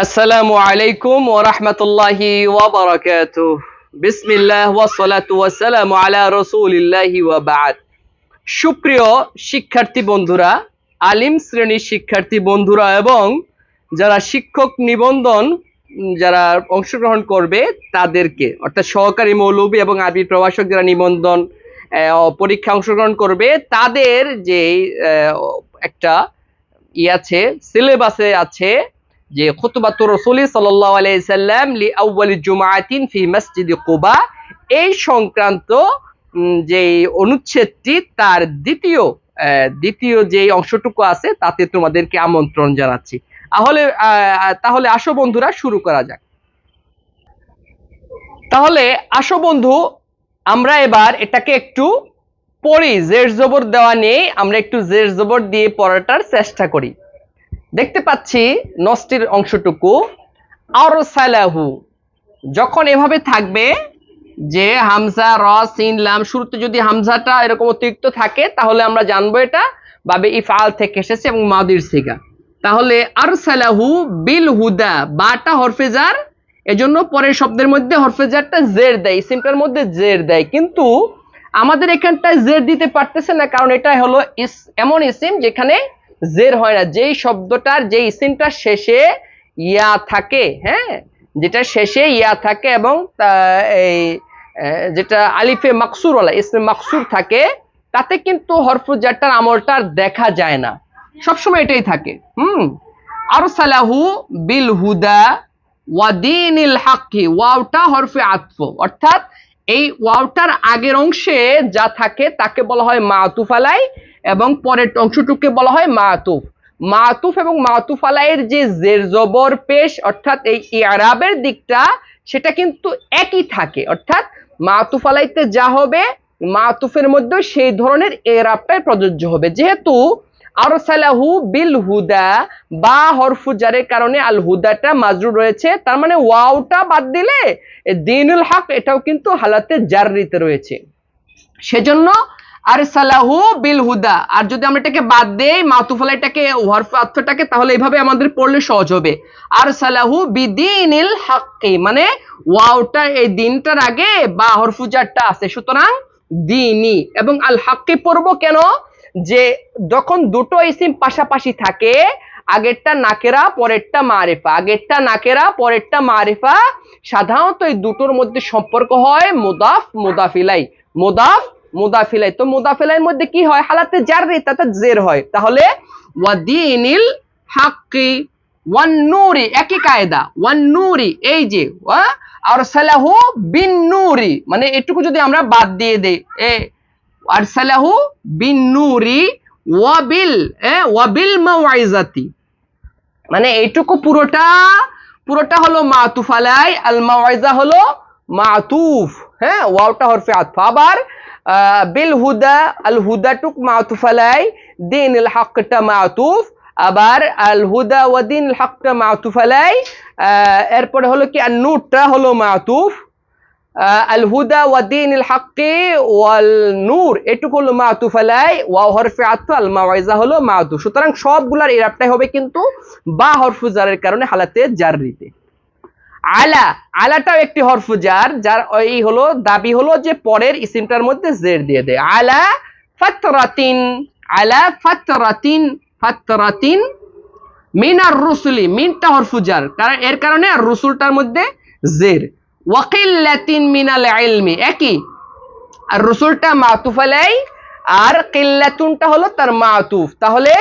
আসসালামু আলাইকুম ওয়া রাহমাতুল্লাহি ওয়া বারাকাতুহু। বিসমিল্লাহ ওয়া সালাতু ওয়া সালামু আলা রাসূলিল্লাহি ওয়া বা'দ। সুপ্রিয় শিক্ষার্থী বন্ধুরা, আলিম শ্রেণির শিক্ষার্থী বন্ধুরা এবং যারা শিক্ষক নিবন্ধন, যারা অংশগ্রহণ করবে তাদেরকে, অর্থাৎ সহকারী মৌলবী এবং আরবি প্রভাষক যারা নিবন্ধন পরীক্ষা অংশগ্রহণ করবে, তাদের যে একটা ই আছে সিলেবাসে আছে যে খুতবাতুর রসুলি সাল্লাল্লাহু আলাইহি সাল্লাম লি আউয়ালি জুমাআতিন ফি মসজিদ কুবা, এই সংক্রান্ত যে অনুচ্ছেদটি তার দ্বিতীয় দ্বিতীয় যে অংশটুকু আছে তাতে তোমাদেরকে আমন্ত্রণ জানাচ্ছি। তাহলে তাহলে আসো বন্ধুরা, শুরু করা যাক। তাহলে আসো বন্ধু, আমরা এবার এটাকে একটু পড়ি জের জবর দেওয়া নেই, আমরা একটু জের জবর দিয়ে পড়াটার চেষ্টা করি। দেখতে পাচ্ছি নষ্টির অংশটুকু। আর সালাহু যখন এভাবে থাকবে যে হামজা, র, সিন, লাম, শুরুতে যদি হামজাটা এরকম অতিরিক্ত থাকে, তাহলে আমরা জানব এটা বাবে ইফআল থেকে এসেছে এবং মাদির সিগা। তাহলে আর সালাহু বিল হুদা, বাটা হরফেজার, এজন্য পরের শব্দের মধ্যে হরফেজারটা জের দেয় ইসিমটার মধ্যে জের দেয়। কিন্তু আমাদের এখানটায় জের দিতে পারতেছে না, কারণ এটা হলো ইস, এমন ইসিম যেখানে জের হয় না। যেই শব্দটার যে ইসিমটার শেষে ইয়া থাকে হ্যাঁ? যেটা শেষে ইয়া থাকে এবং এই যেটা আলিফে মাকসুর ওলা ইসমে মাকসুর থাকে, তাতে কিন্তু হরফুজারটার আমলটা আর দেখা যায় না। সবসময় এটাই থাকে। হুম? আর সালাহু বিল হুদা ওয়াদিনিল হাক্কি ওয়াওটা হরফে আতফ। অর্থাৎ এই ওয়াওটার আগের অংশে যা থাকে, তাকে বলা হয় মাতুফ আলাই এবং পরের অংশটুকে বলা হয় মাতুফ। মাতুফ এবং মাতুফ আলাইয়ের যে জের জবর পেশ, অর্থাৎ এই ইয়ারাবের দিকটা, সেটা কিন্তু একই থাকে। অর্থাৎ মাতুফ আলাইতে যা হবে, মাতুফের মধ্যে সেই ধরনের এরাবটাই প্রযোজ্য হবে। যেহেতু আরসালাহু বিল হুদা, বা হরফু জারের কারণে আল হুদাটা মাজরুর রয়েছে, তার মানে ওয়াওটা বাদ দিলে দিনুল হক এটাও কিন্তু হালাতে জাররিতে রয়েছে। সেজন্য মানে দিনটার আগে বা হরফুজারটা আছে। সুতরাং দিনি। এবং আল হাক্কি পড়ব কেন? যে যখন দুটো ইসিম পাশাপাশি থাকে, আগেরটা নাকেরা, পরেরটা মারিফা। আগেরটা নাকেরা, পরেরটা মারিফা। সাধারণত এই দুটোর মধ্যে সম্পর্ক হয় মুদাফ, মুদাফিলাই। মুদাফ মুদাফিলাই। তো মুদাফিলাইয়ের মধ্যে কি হয়? হালাতে জার তাতে জের হয়। তাহলে ওয়াদিনিল হাক্কি, ওয়ান নুরি, একই কায়দা। ওয়ান নুরি, এই যে আর সালাহু বিন নুরি। মানে এটুকু যদি আমরা বাদ দিয়ে দেই, এ, আরসালাহু বিন নুরি ওয়াবিল ওয়াবিল মাওয়াইজাতি। মানে এইটুকু পুরোটা পুরোটা হলো মাতুফ আলাই আল মাওয়াইজা হলো মাতুফ। হ্যাঁ ওয়াওটা হরফে আতফ আবার বিল হুদা আল হুদাটুক মাতুফ আলাই দিন আল হকটা মাতুফ আবার আল হুদা ওয়া দিন আল হকটা আহ, এরপরে হলো কি আর নূরটা হলো আহ, আল হুদা ওয়া দিন আল হককে ওয়াল নূর এটুকু হলো মাতুফ ওয়া হরফে আতফ আল মাওয়াইজা হলো মাতুফ সুতরাং সবগুলার ইরাবটাই হবে কিন্তু বা হরফু জারের কারণে হালাতে জাররিতে। আলা, আলাটাও একটি হরফু জার যার এই হলো, দাবি হলো যে পরের ইসিমটার মধ্যে জের দিয়ে দেয়। আলা ফাতরাতিন আলা ফাতরাতিন ফাতরাতিন মিনার রুসুলি, মিনটা হরফু জার কারণ এর কারণে আর রুসুলটার মধ্যে জের ওয়াকিল ওয়াকিল্লাতিন মিনাল ইলমি, একই। আর রুসুলটা মাতুফ আলাই, আর কিল্লাতুনটা হলো তার মাতুফ। তাহলে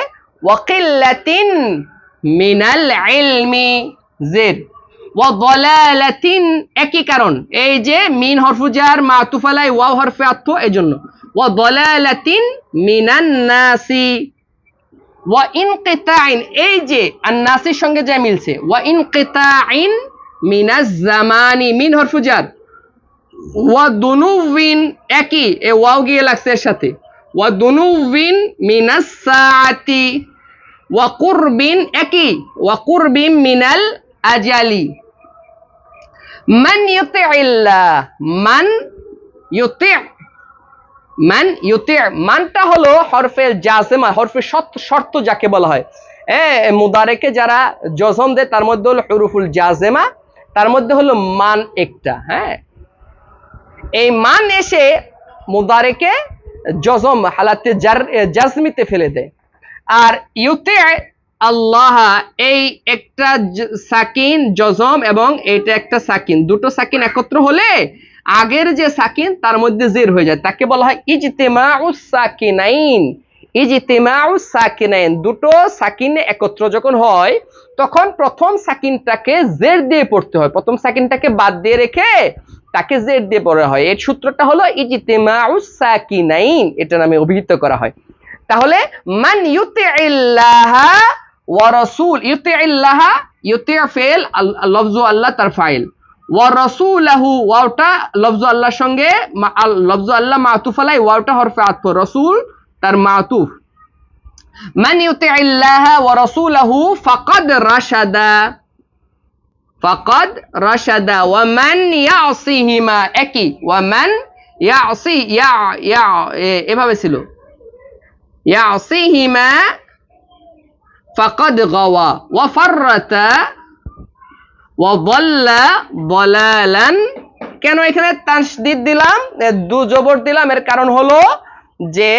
ওয়াকিল ওয়াকিল্লাতিন মিনাল ইলমি জের ওয়া দলালাতিন একই কারণ। এই যে মিন হরফুজার মাতুফ আলাই ওয়াও হরফে আত্ম, এজন্য। ওয়া দলালাতিন মিনান নাসি। ওয়া ইনকিতাইন, এই যে আন্নাসির সঙ্গে যা মিলছে। ওয়া ইনকিতাইন মিনাজ জামানি, মিন হরফুজার ওয়া দুনুবিন একই, এ ওয়াও গিয়ে লাগছে এর সাথে। ওয়া দুনুবিন মিনাস সাআতি। ওয়া কুরবিন, একই। ওয়া কুরবিন মিনাল আজালি। মান ইউতিইল্লাহ মান ইউতি মান ইউতি মানটা হলো হরফে জাজেমা হরফে শর্ত যাকে বলা হয়। হ্যাঁ মুদারেকে যারা জজম দেয়, তার মধ্যে হলো হরুফুল জাজেমা, তার মধ্যে হলো মান একটা হ্যাঁ? এই মান এসে মুদারেকে জজম হালাতে জাজমিতে ফেলে দেয়। আর ইউতে আল্লাহ, এই একটা সাকিন, জজম এবং এটা একটা সাকিন। দুটো সাকিন একত্র হলে আগের যে সাকিন তার মধ্যে জের হয়ে যায়। তাকে বলা হয় ইজতেমাউ সাকিনাইন। ইজতেমাউ সাকিনাইন। দুটো সাকিন একত্র যখন হয়, তখন প্রথম সাকিনটাকে জের দিয়ে পড়তে হয়। প্রথম সাকিনটাকে বাদ দিয়ে রেখে তাকে জের দিয়ে পড়া হয়। এর সূত্রটা হলো ইজতেমাউ সাকিনাইন। এটা নামে অভিহিত করা হয়। তাহলে, মান ইউতিইল্লাহা ওয়া রাসূল ইউতিইল্লাহা ইউতি ফেল লফজু আল্লাহ তার ফাইল ওয়া রাসূলাহু ওয়াওটা লফজু আল্লাহর সঙ্গে মা- আল- লফজু আল্লাহ মাতুফ আলাই ওয়াওটা হরফে আতফ রাসূল তার মাতুফ মান ইউতিইল্লাহা ওয়া রাসূলাহু ফাকাদ রাশাদা ফাকাদ রাশাদা ওয়া মান ইয়াসিহিমা একই ওয়া মান ইয়াসি ইয়া ইয়া এ- এভাবে ছিল ইয়াসিহিমা ওয়া ফাররাতা ওয়া দাল্লা দালালান কেন এখানে তাসদিদ দিলাম? দু জবর দিলাম, এর কারণ হলো যে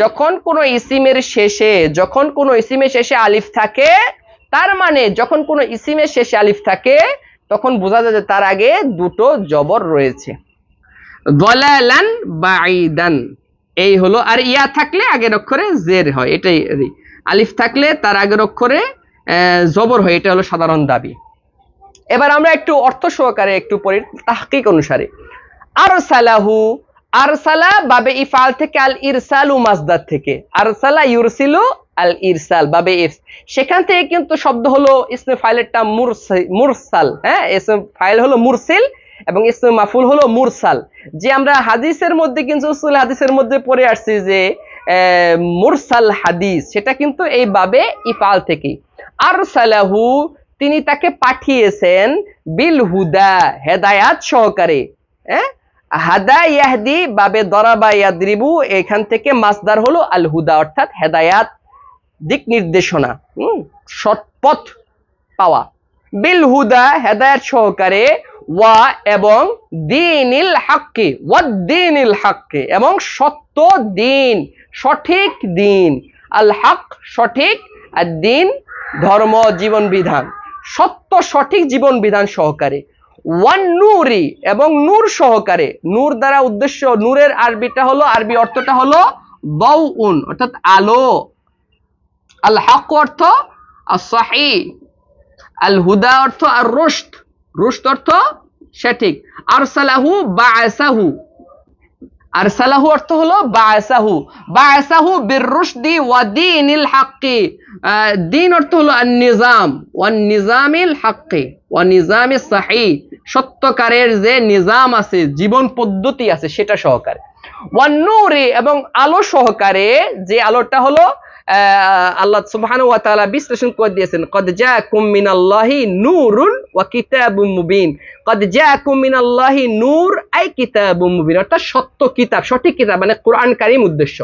যখন কোনো ইসিমের শেষে, যখন কোনো ইসিমের শেষে আলিফ থাকে, তার মানে যখন কোনো ইসিমের শেষে আলিফ থাকে, তখন বোঝা যায় যে তার আগে দুটো জবর রয়েছে। দলালান বাঈদান এই হলো, আর ইয়া থাকলে আগের অক্ষরে জের হয়, এটাই আলিফ থাকলে তার আগের অক্ষরে জবর হয়, এটা হলো সাধারণ দাবি। এবার আমরা একটু অর্থ সহকারে একটু পড়ি, তাহকিক অনুসারে। আরসালাহু, আরসালা বাবে ইফাল থেকে আল ইরসালু মাজদার থেকে। আরসালা ইউরসিলু আল ইরসাল, বাবে ইফ। সেখান থেকে কিন্তু শব্দ হলো, ইসমে ফাইলেরটা মুরসি- মুরসাল হ্যাঁ ইসমে ফাইল হলো মুরসিল এবং ইসমে মাফুল হলো মুরসাল। যে আমরা হাদিসের মধ্যে কিন্তু উসুল হাদিসের মধ্যে পড়ে আসছি যে মুরসাল হাদিস, সেটা কিন্তু এই বাবে ইফাল থেকে। আরসালাহু, তিনি তাকে পাঠিয়েছেন বিল হুদা, হেদায়াত সহকারে। হ্যাঁ বাবে এখান থেকে মাসদার হলো আল হুদা, অর্থাৎ হেদায়াত, দিক নির্দেশনা, হুম সৎপথ পাওয়া। বিল হুদা, হেদায়াত সহকারে ওয়া এবং দিনিল হাক্কে, ওয়াদ্দিনিল হাক্কে এবং সত্য দিন, সঠিক দিন। আল হক সঠিক, আর দিন ধর্ম, জীবন বিধান। সত্য সঠিক জীবন বিধান সহকারে। ওয়ান নূরি এবং নূর সহকারে। নূর দ্বারা উদ্দেশ্য, নূরের আরবিটা হলো, আরবি অর্থটা হলো উন অর্থাৎ আলো। আল হক অর্থ সাহি আল হুদা অর্থ আর রুশদ রুশদ অর্থ সঠিক আরসালাহু বাআসাহু। আরসালাহু অর্থ হলো বাআসাহু। বাআসাহু বিররুশদি ওয়া দীনিল হাক্কি। দিন অর্থ হলো আন নিজাম ওয়ান নিজামিল হাক্কি। ওয়া নিজামিস সাহি। সত্যকারের যে নিজাম আছে, জীবন পদ্ধতি আছে, সেটা সহকারে। ওয়ান নূরে এবং আলো সহকারে যে আলোটা হলো আল্লাহ সুবহানাহু ওয়া তাআলা বিশ্লেষণ করে দিয়েছেন, কদ জাআকুম মিনাল্লাহি নূরুন ওয়া কিতাবুম মুবিন। কদ জাআকুম মিনাল্লাহি নূর, আই কিতাবুম মুবিন, অর্থাৎ সত্য কিতাব, সঠিক কিতাব মানে কোরআন কারীম উদ্দেশ্য।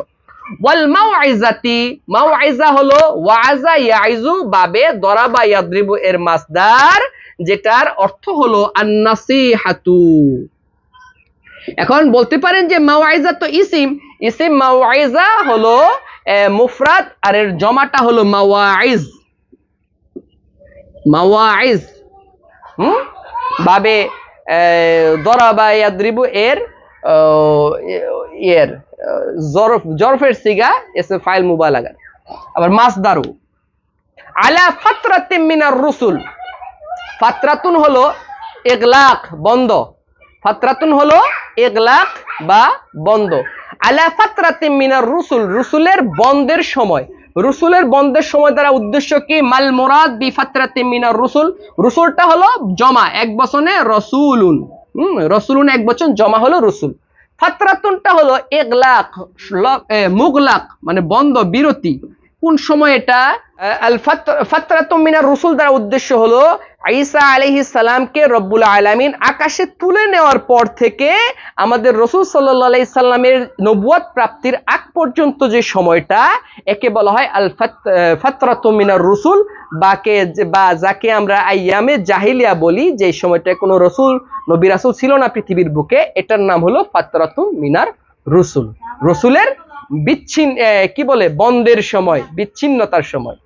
ওয়াল মাউইজাতি, মাউইজা হলো ওয়াজা ইয়াইজু বাবে দরাবা ইয়াদরিবু এর মাসদার যেটার অর্থ হলো আন-নাসিহাতু। এখন বলতে পারেন যে মাওয়াইজা তো ইসিম ইসিম মাওয়াইজা হলো মুফরাদ, আর এর জমাটা হলো মাওয়াইজ। মাওয়াইজ, হুম? বাবে দরাবা ইয়াদরিবু এর এর জরফ, জরফের সিগা, এসে ফাইল মুবালাগা আবার মাসদারু। আলা ফাতরাতিম মিনার রুসুল। ফাতরাতুন হলো ইগলাক বন্ধ। ফাতরাতুন হলো ইগলাক বা বন্ধ। আলা ফাতরাতিম মিনার রুসুল রুসুলের বন্ধের সময়। রুসুলের বন্ধের সময় দ্বারা উদ্দেশ্য কি? মাল মুরাদ বি ফাতরাতিম মিনার রুসুল। রুসুলটা হলো জমা এক বচনে রসুলুন। হুম রসুলুন এক বছর জমা হলো রসুল। ফাতরাতুনটা হলো ইগলাক ল- এ, মুগলাক মানে বন্ধ বিরতি। কোন সময় এটা? আল রসুল দ্বারা উদ্দেশ্য হলো ঈসা আলাইহিস সালামকে রব্বুল আলামিন আকাশে তুলে নেওয়ার পর থেকে আমাদের রসুল আলাইহি সাল্লামের নবুয়ত প্রাপ্তির আগ পর্যন্ত যে সময়টা, একে বলা হয় আল ফাতরাতুম মিনার রসুল, বাকে বা যাকে আমরা আইয়ামে জাহিলিয়া বলি, যে সময়টায় কোনো রসুল, নবী রাসূল ছিল না পৃথিবীর বুকে, এটার নাম হলো ফাতরাতুম মিনার রসুল। রসুলের বিচ্ছিন্ন কি বলে, বন্ধের সময়, বিচ্ছিন্নতার সময়।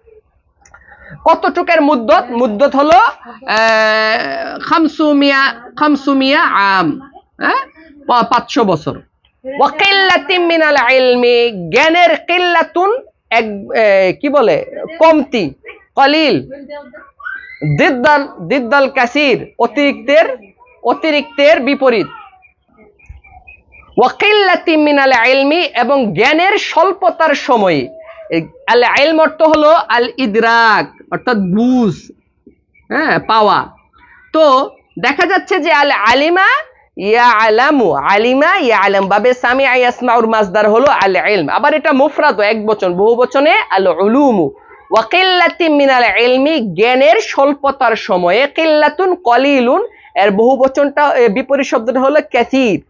কতটুকের মুদ্দত? মুদ্দত হলো খামসুমিয়া খামসুমিয়া আম পাঁচশো বছর। জ্ঞানের কিল্লাতুন এক কি বলে, কমতি, কলিল। দিদ্দাল দিদ্দাল কাসির, অতিরিক্তের অতিরিক্তের বিপরীত। ওয়াকিল্লাতি মিনাল ইলমি এবং জ্ঞানের স্বল্পতার সময়ে। আল ইলম অর্থ হলো আল ইদরাক, অর্থাৎ বুঝ হ্যাঁ পাওয়া। তো দেখা যাচ্ছে যে আল আলিমা ইয়া আলামু আলিমা ইয়া আলাম বাবে সামি ইয়াসমাউর মাসদার হলো আল ইলম। আবার এটা মুফরাদ এক বচন, বহু বচনে আল উলুমু। ওয়াকিল্লাতি মিনাল ইলমি, জ্ঞানের স্বল্পতার সময়ে, কিল্লাতুন কলিলুন, এর বহু বচনটা বিপরীত শব্দটা হলো ক্যাসির।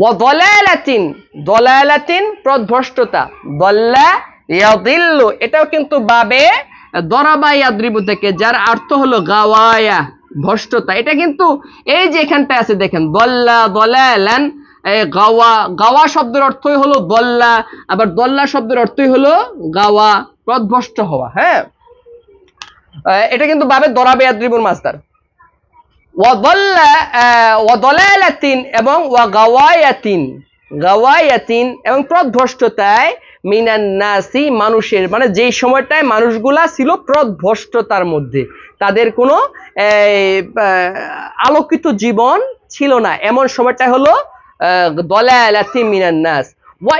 ওয়াদলালাতিন, দলালাতিন প্রভ্রষ্টতা দল্লা ইয়াদিল্লু, এটাও কিন্তু বাবে দরাবা ইয়াদ্রিবু থেকে, যার অর্থ হলো গাওয়ায়া ভ্রষ্টতা এটা কিন্তু এই যে এখানটা আছে, দেখেন, দল্লা দলালান গাওয়া গাওয়া শব্দের অর্থই হলো দল্লা, আবার দল্লা শব্দের অর্থই হলো গাওয়া প্রভ্রষ্ট হওয়া হ্যাঁ? এটা কিন্তু বাবে দরাবে ইয়াদ্রিবুর মাস্টার। এবং এবং নাসি মানুষের মানে যেই সময়টায় মানুষগুলা ছিল প্রধ্বষ্টতার মধ্যে। তাদের কোনো আলোকিত জীবন ছিল না। এমন সময়টা হলো দলালাতিন মিনান নাস। ওয়া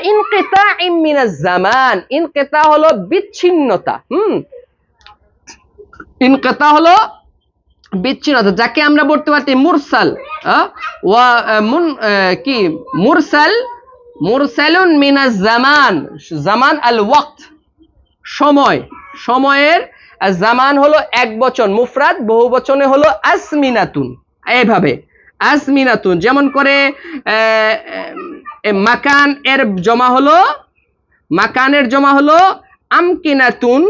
মিনাজ জামান। ইনকিতা হলো বিচ্ছিন্নতা। হুম? ইনকেতা হলো বিচ্ছিন্নতা, যাকে আমরা বলতে পারছি মুরসাল মুন কি? মুরসাল, মুরসালুন মিনাজ জামান জামান আল ওয়াক্ত, সময়। সময়ের জামান হলো এক বচন, মুফরাদ বহু বচনে হলো আসমিনাতুন এইভাবে আসমিনাতুন, যেমন করে মাকান এর জমা হলো, মাকানের জমা হলো আমকিনাতুন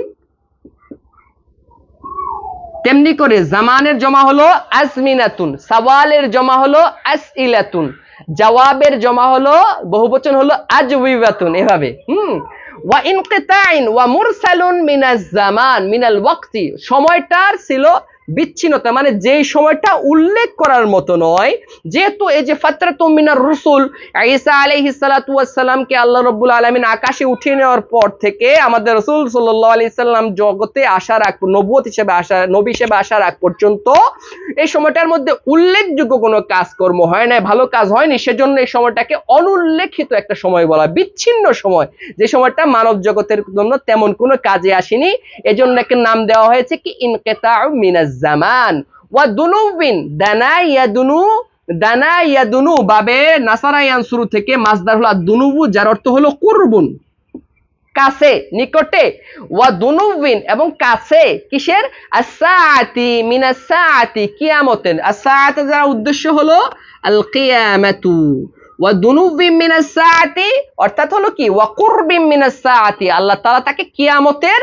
তেমনি করে জামানের জমা হলো আসমিনাতুন সওয়ালের জমা হলো আসইলাতুন, জবাবের জমা হলো বহুবচন হলো আজবিবাতুন এভাবে। হুম? ওয়া ইনকিতাইন ওয়া মুরসালুন মিনাজ জামান, মিনাল ওয়াক্তি। সময়টার ছিল বিচ্ছিন্নতা মানে যেই সময়টা উল্লেখ করার মতো নয়, যেহেতু এই যে ফাতরাতুম মিনার রসুল ঈসা আলাইহিস সালাতু ওয়াস সালামকে আল্লাহ রাব্বুল আলামিন আকাশে উঠিয়ে নেওয়ার পর থেকে আমাদের রসুল সাল্লাল্লাহু আলাইহি সাল্লাম জগতে আসার আগ নবুয়ত হিসেবে আসা, নবী হিসেবে আসার আগ পর্যন্ত এই সময়টার মধ্যে উল্লেখযোগ্য কোনো কাজকর্ম হয় না ভালো কাজ হয়নি, সেজন্য এই সময়টাকে অনুল্লেখিত একটা সময় বলা, বিচ্ছিন্ন সময়। যে সময়টা মানব জগতের জন্য তেমন কোনো কাজে আসেনি, এজন্য একে নাম দেওয়া হয়েছে কি? ইনকেতাউ মিনাজ জামান। ওয়া দুনুবিন দানা ইয়াদুনু দানা ইয়াদুনু, বাবে নাসারা ইয়ানসুরু থেকে মাসদার হলো দুনুবু যার অর্থ হলো কুরবুন। কাছে, নিকটে। ওয়া দুনুবিন এবং কাছে, কিসের? আসাআতি মিনাস সাআতি কিয়ামতের। আসাআতের যারা উদ্দেশ্য হলো আল কিয়ামাতু ওয়া দুনুবিন মিনাস সাআতি অর্থাৎ হলো কি? ওয়া কুরবিন মিনাস সাআতি আল্লাহ তাআলা তাকে কিয়ামতের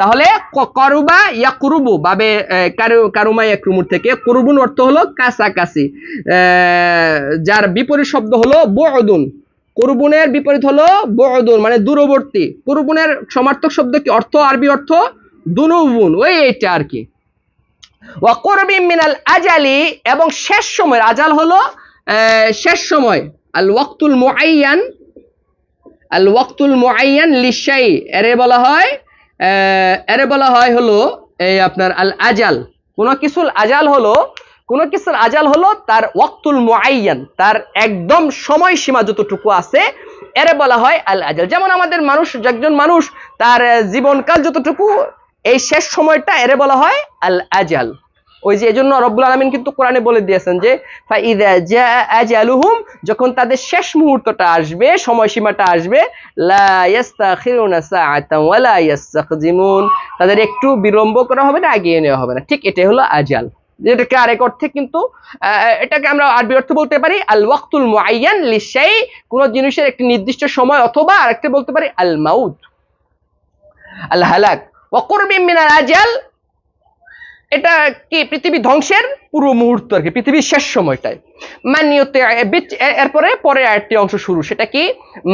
তাহলে করুবা ইয়া কুরুবু বাবে কারুমা ইয়া ক্রুমুর থেকে। কুরুবুন অর্থ হলো কাছাকাছি। যার বিপরীত শব্দ হলো বদুন কুরবুনের বিপরীত হলো বদুন মানে দূরবর্তী। কুরবুনের সমার্থক শব্দ কি? অর্থ, আরবি অর্থ দুনুবুন ওই এইটা আর কি। ওয়াকুরবি মিনাল আজালি, এবং শেষ সময় আজাল হলো শেষ সময়। আল ওয়াক্তুল মুআইয়ান, আল ওয়াক্তুল মুআইয়ান লিশাই এরে বলা হয় এরে বলা হয় হলো, এই আপনার আল আজাল। কোন কিছুর আজাল হলো, কোন কিছুর আজাল হলো তার ওয়াক্তুল মুআইয়ান, তার একদম সময় সীমা যতটুকু আছে, এরে বলা হয় আল আজাল। যেমন আমাদের মানুষ, একজন মানুষ তার জীবনকাল যতটুকু, এই শেষ সময়টা এরে বলা হয় আল আজাল। ওই যে এজন্য রব্বুল আলামিন কিন্তু কোরআনে বলে দিয়েছেন যে যখন তাদের শেষ মুহূর্তটা আসবে, সময়সীমাটা আসবে তাদের একটু বিলম্ব করা হবে না, এগিয়ে নেওয়া হবে না। ঠিক এটাই হলো আজাল। যেটাকে আরেক অর্থে কিন্তু এটাকে আমরা আরবি অর্থে বলতে পারি আল ওয়াক্তুল মুআইয়ান লিশাই কোন জিনিসের একটি নির্দিষ্ট সময় অথবা আরেকটা বলতে পারি আল মাউদ আল হালাক। ওয়া কুরবিন মিনাল আজাল এটা কি, পৃথিবী ধ্বংসের পুরো মুহূর্ত আর কি, পৃথিবীর শেষ সময়টায়। মান ইউতে এরপরে পরে আরেকটি অংশ শুরু, সেটা কি?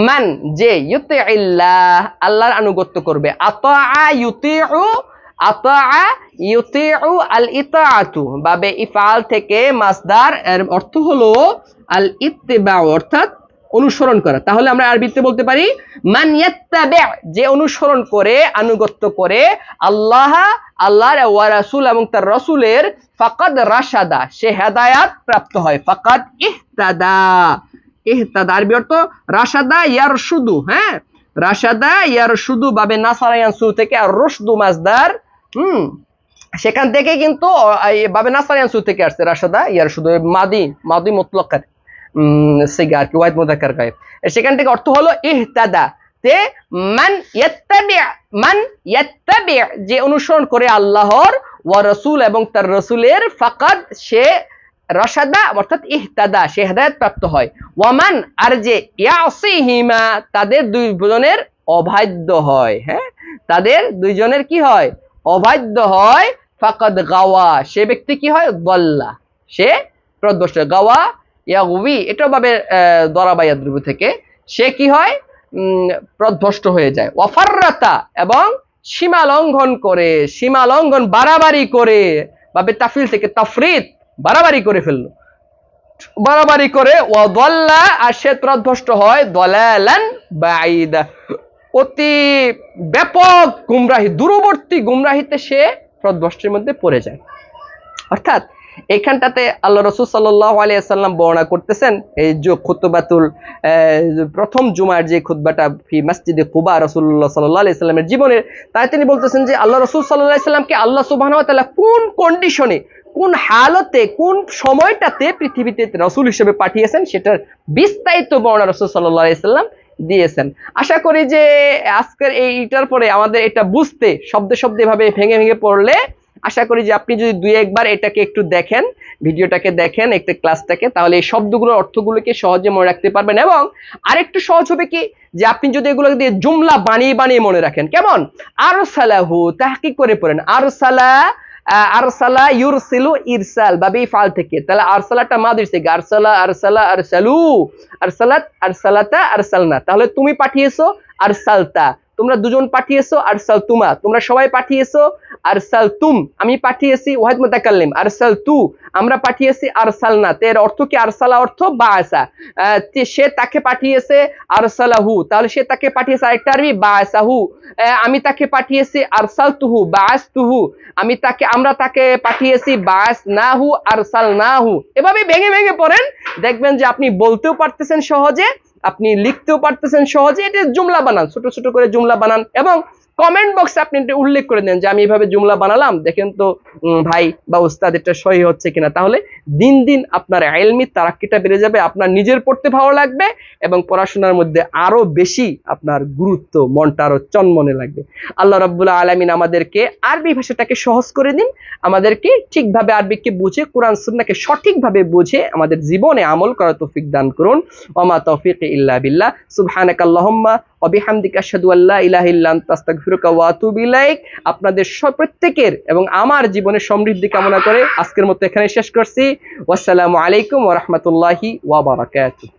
মান, যে ইউতে ইল্লাহ আল্লাহর আনুগত্য করবে। আতা ইউতিউ আতা ইউতিউ আল ইতাআতু বাবে ইফাল থেকে মাসদার এর অর্থ হলো আল ইত্তিবা অর্থাৎ অনুসরণ করা। তাহলে আমরা আরবিতে বলতে পারি, মান যে অনুসরণ করে, আনুগত্য করে, আল্লাহ, আল্লাহর ওয়া রাসূল এবং তার রাসূলের ফাকাদ রাশাদা, সে হেদায়াত প্রাপ্ত হয়। ফাকাদ ইহতাদা। ইহতাদা আরবি অর্থ রাশাদা ইয়ারশুদু হ্যাঁ? রাশাদা ইয়ারশুদু বাবে নাসারা ইয়ানসু থেকে আর রশদু মাজদার, হুম? সেখান থেকে কিন্তু বাবে নাসারা ইয়ানসু থেকে আসছে রাশাদা ইয়ারশুদু মাদি মাদি মুতলাকার কি গায়েব। সেখান থেকে অর্থ হলো ইহতাদা, তে মান ইয়াত্তাবি, মান যে অনুসরণ করে আল্লাহর ওয়া রাসূল এবং তার রাসূলের, ফাকাদ সে রসাদা, অর্থাৎ ইহতাদা, সে হেদায়েত প্রাপ্ত হয়। ওয়ামান আর যে ইয়াসিহিমা, তাদের দুইজনের অবাধ্য হয় হ্যাঁ? তাদের দুইজনের কি হয়? অবাধ্য হয়, ফাকাদ গাওয়া, সে ব্যক্তি কি হয়? গল্লা সে প্রদোষ গাওয়া ইয়াগুবি এটাও ভাবে দরাবাইয়া দ্রব্য থেকে সে কি হয়? উম, প্রধ্বষ্ট হয়ে যায়। ওয়াফাররাতা এবং সীমা লঙ্ঘন করে সীমা লঙ্ঘন বাড়াবাড়ি করে বাবে তাফিল থেকে তাফরিদ বাড়াবাড়ি করে ফেলল। বাড়াবাড়ি করে ওয়াদল্লা আর সে প্রধ্বষ্ট হয় দলালান বাইদা অতি ব্যাপক গুমরাহি দূরবর্তী গুমরাহিতে সে প্রধ্বষ্টের মধ্যে পড়ে যায়। অর্থাৎ এখানটাতে আল্লাহ রসুল সাল্লাহ আলিয়াল্লাম বর্ণনা করতেছেন, এই যে খুতবাতুল প্রথম জুমার যে খুতবাটা ফি মসজিদে কুবা রসুল্লাহ সাল্লাহ আলিয়াল্লামের জীবনের তাই তিনি বলতেছেন যে আল্লাহ রসুল সাল্লাহ সাল্লামকে আল্লাহ সুবাহ কোন কন্ডিশনে কোন হালতে, কোন সময়টাতে পৃথিবীতে রসুল হিসেবে পাঠিয়েছেন সেটার বিস্তারিত বর্ণনা রসুল সাল্লাহ আলিয়াল্লাম দিয়েছেন। আশা করি যে আজকের এইটার পরে আমাদের এটা বুঝতে, শব্দে শব্দে এভাবে ভেঙে ভেঙে পড়লে আশা করি যে আপনি যদি দুই একবার এটাকে একটু দেখেন, ভিডিওটাকে দেখেন, একটা ক্লাসটাকে তাহলে এই শব্দগুলোর অর্থগুলোকে সহজে মনে রাখতে পারবেন এবং আরেকটু সহজ হবে কি যে আপনি যদি এগুলো দিয়ে জুমলা বানিয়ে বানিয়ে মনে রাখেন, কেমন? আরও সালাহু তাহকিক করে পড়েন আরও সালা আরসালা ইউরসিলু ইরসাল বাবে ফাল থেকে, তাহলে আরসালাটা মাদির থেকে, আরসালা আরসালা, আরসালু, আরসালাত, আরসালাতা, আরসালনা, তাহলে তুমি পাঠিয়েছো আরসালতা তোমরা দুজন পাঠিয়েছো আরসাল তুমা তোমরা সবাই পাঠিয়েছো আরসাল তুম আমি পাঠিয়েছি ওয়াহিদ মুতাকাল্লিম। আরসাল তু আমরা পাঠিয়েছি আরসালনা। তো এর অর্থ কি? আরসালা অর্থ বাসা সে তাকে পাঠিয়েছে আরসালাহু। তাহলে সে তাকে পাঠিয়েছে আরেকটা আরবি বাসাহু আমি তাকে পাঠিয়েছি আরসাল তুহু বাস তুহু আমি তাকে, আমরা তাকে পাঠিয়েছি বাস নাহু আরসাল নাহু এভাবে ভেঙে ভেঙে পড়েন। দেখবেন যে আপনি বলতেও পারতেছেন সহজে। আপনি লিখতেও পারতেছেন সহজে। এটা জুমলা বানান ছোট ছোট করে জুমলা বানান এবং কমেন্ট বক্সে আপনি উল্লেখ করে দেন যে আমি এইভাবে জুমলা বানালাম। দেখেন তো ভাই বা উস্তাদ এটা সহি হচ্ছে কিনা? তাহলে দিন দিন আপনার এলমি তারাক্কিটা বেড়ে যাবে, আপনার নিজের পড়তে ভালো লাগবে এবং পড়াশোনার মধ্যে আরও বেশি আপনার গুরুত্ব, মনটা আরও চনমনে লাগবে। আল্লাহ রাব্বুল আলামিন আমাদেরকে আরবি ভাষাটাকে সহজ করে দিন, আমাদেরকে ঠিকভাবে আরবিকে বুঝে, কোরআন সুন্নাহকে সঠিকভাবে বুঝে আমাদের জীবনে আমল করার তৌফিক দান করুন। ওমা তৌফিক ইল্লা বিল্লাহ। সুবহানাকাল্লাহুম্মা ওয়া বিহামদিকা আশহাদু আল্লা ইলাহা ইল্লা আনতা ওয়া আতুবু ইলাইক। আপনাদের সব প্রত্যেকের এবং আমার জীবনের সমৃদ্ধি কামনা করে আজকের মতো এখানে শেষ করছি। ওয়াসসালামু আলাইকুম ওয়া রাহমাতুল্লাহি ওয়া বারাকাতুহু।